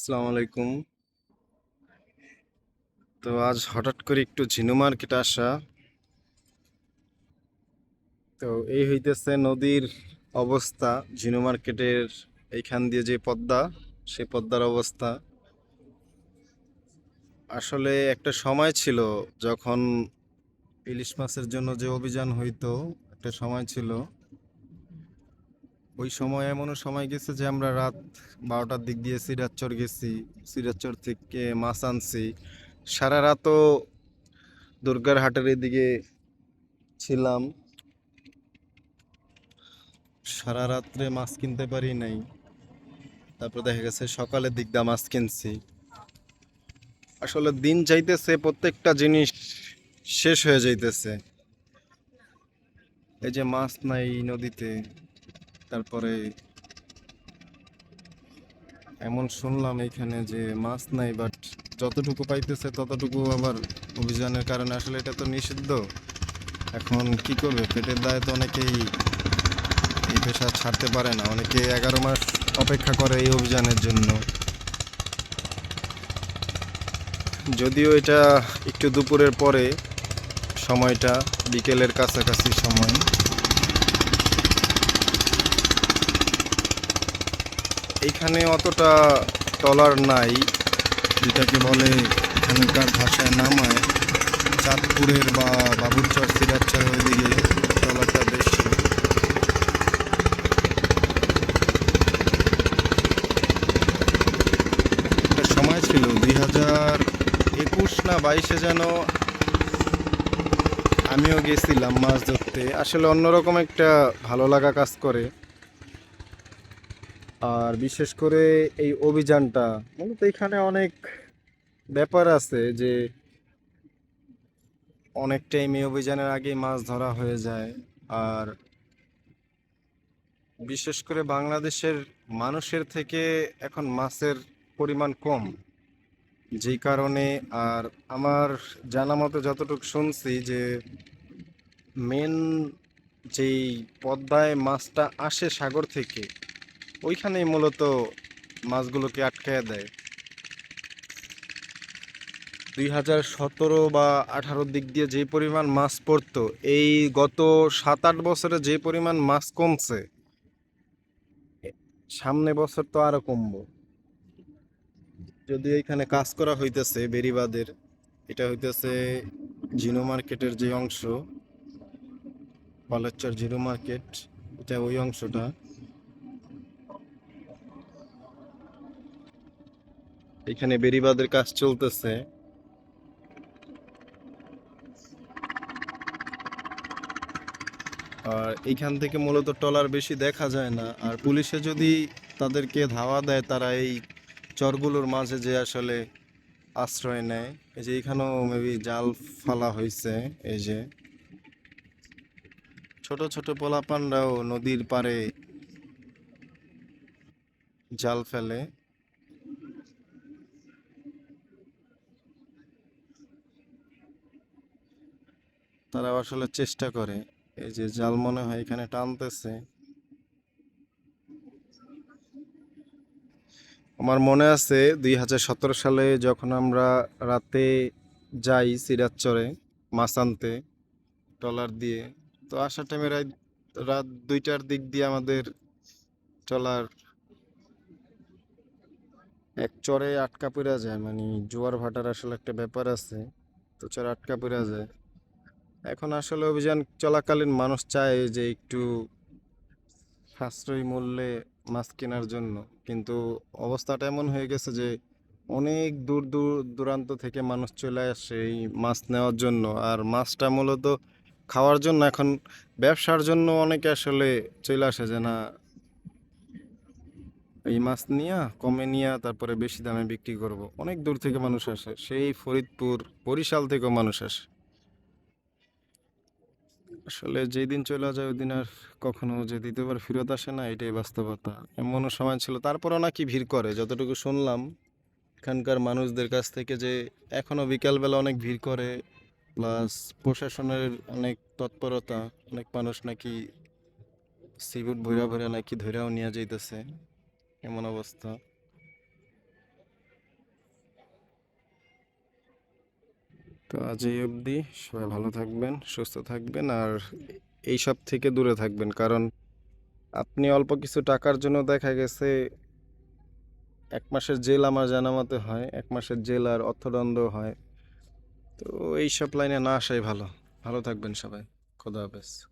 আসসালামু আলাইকুম। তো আজ হঠাৎ করে একটু ঝিনু মার্কেটে আসা। তো এই হইতেছে নদীর অবস্থা ঝিনু মার্কেটের এইখান দিয়ে যে পদ্মা সেই পদ্মার অবস্থা। আসলে একটা সময় ছিল যখন ইলিশ মাছের জন্য যে অভিযান হইতো, একটা সময় ছিল। ওই সময় এমনও সময় গেছে যে আমরা রাত বারোটার দিক দিয়ে সিরাজচর গেছি সিরাজচর থেকে মাছ আনছি। সারা রাতও দুর্গার হাটের এদিকে ছিলাম। সারা রাত্রে মাছ কিনতে পারি নাই। তারপর দেখা গেছে সকালের দিক দিয়ে মাছ কিনছি। আসলে দিন যাইতেছে, প্রত্যেকটা জিনিস শেষ হয়ে যাইতেছে। এই যে মাছ নাই নদীতে। তারপরে এমন শুনলাম এখানে যে মাছ নাই বাট যতটুকু পাইতেছে ততটুকু আবার অভিযানের কারণে আসলে এটা তো নিষিদ্ধ। এখন কি করবে? পেটের দায়ে তো অনেকেই এই পেশা ছাড়তে পারে না। অনেকে এগারো মাস অপেক্ষা করে এই অভিযানের জন্য। যদিও এটা একটু দুপুরের পরে সময়টা, বিকেলের কাছাকাছি সময়। এইখানে অতটা টলার নাই, যেটাকে বলে এখানকার ভাষায় নামায়। চাঁদপুরের বা বাবুরচর, সিরাজচর ওইদিকে টলারটা বেশি একটা সময় ছিল, দুই হাজার একুশ না বাইশে যেন আমিও গেছিলাম মাছ ধরতে। আসলে অন্যরকম একটা ভালো লাগা কাজ করে। আর বিশেষ করে এই অভিযানটা, মূলত এখানে অনেক ব্যাপার আছে যে অনেক টাইম এই অভিযানের আগে মাছ ধরা হয়ে যায়। আর বিশেষ করে বাংলাদেশের মানুষের থেকে এখন মাছের পরিমাণ কম। যেই কারণে আর আমার জানা মতো যতটুকু শুনছি যে মেন যেই পদ্মায় মাছটা আসে সাগর থেকে ওইখানেই মূলত মাছগুলোকে আটকায় দেয়। দুই হাজার সতেরো বা আঠারোর দিক দিয়ে যে পরিমাণ মাছ পড়তো, এই গত সাত আট বছরে যে পরিমাণ মাছ কমছে, সামনে বছর তো আরও কমবো। যদি এখানে কাজ করা হইতেছে বেরিবাদের, এটা হইতেছে জিনো মার্কেটের যে অংশ বালেশ্বর জিরো মার্কেট, এটা ওই অংশটা। এখানে বেরিবাদের কাজ চলতেছে। আর এইখান থেকে মূলত ট্রলার বেশি দেখা যায় না। আর পুলিশে যদি তাদেরকে ধাওয়া দেয়, তারা এই চরগুলোর মাঝে যে আসলে আশ্রয় নেয়। এই যে এখানেও মেবি জাল ফালা হয়েছে, এই যে। ছোট ছোট পোলাপানরাও নদীর পাড়ে জাল ফেলে। তারা আসলে চেষ্টা করে। এই যে জাল মনে হয় এখানে টানতেছে। আমার মনে আছে দুই হাজার সতেরো সালে যখন আমরা রাতে যাই সিরাজচরে মাছ আনতে ট্রলার দিয়ে, তো আসার টাইমে রাত দুইটার দিক দিয়ে আমাদের ট্রলার এক চরে আটকা পড়া যায়। মানে জোয়ার ভাটার আসলে একটা ব্যাপার আছে। তো চরে আটকা পড়া যায়। এখন আসলে অভিযান চলাকালীন মানুষ চায় যে একটু সাশ্রয়ী মূল্যে মাছ কেনার জন্য। কিন্তু অবস্থাটা এমন হয়ে গেছে যে অনেক দূর দূর দূরান্ত থেকে মানুষ চলে আসে এই মাছ নেওয়ার জন্য। আর মাছটা মূলত খাওয়ার জন্য এখন ব্যবসার জন্য অনেকে আসলে চলে আসে যে না, এই মাছ নিয়া, কমে নিয়া তারপরে বেশি দামে বিক্রি করব। অনেক দূর থেকে মানুষ আসে। সেই ফরিদপুর বরিশাল থেকেও মানুষ আসে। আসলে যেই দিন চলে যায় ওই দিন আর কখনো যে দ্বিতীয়বার ফেরত আসে না, এটাই বাস্তবতা। এমনও সময় ছিল, তারপরও নাকি ভিড় করে, যতটুকু শুনলাম। এখানকার মানুষদের কাছ থেকে যে এখনও বিকালবেলা অনেক ভিড় করে, প্লাস প্রশাসনের অনেক তৎপরতা, অনেক মানুষ নাকি সিবুট ভৈরা ভৈরা নাকি ধৈরাও নিয়ে যাইতেছে, এমন অবস্থা। তো আজ এই অবধি। সবাই ভালো থাকবেন, সুস্থ থাকবেন আর এই সব থেকে দূরে থাকবেন কারণ আপনি অল্প কিছু টাকার জন্য দেখা গেছে এক মাসের জেল আমার জানা মতে হয়, এক মাসের জেল আর অর্থদণ্ড হয়। তো এইসব লাইনে না আসাই ভালো। ভালো থাকবেন সবাই। খোদা হাফেজ।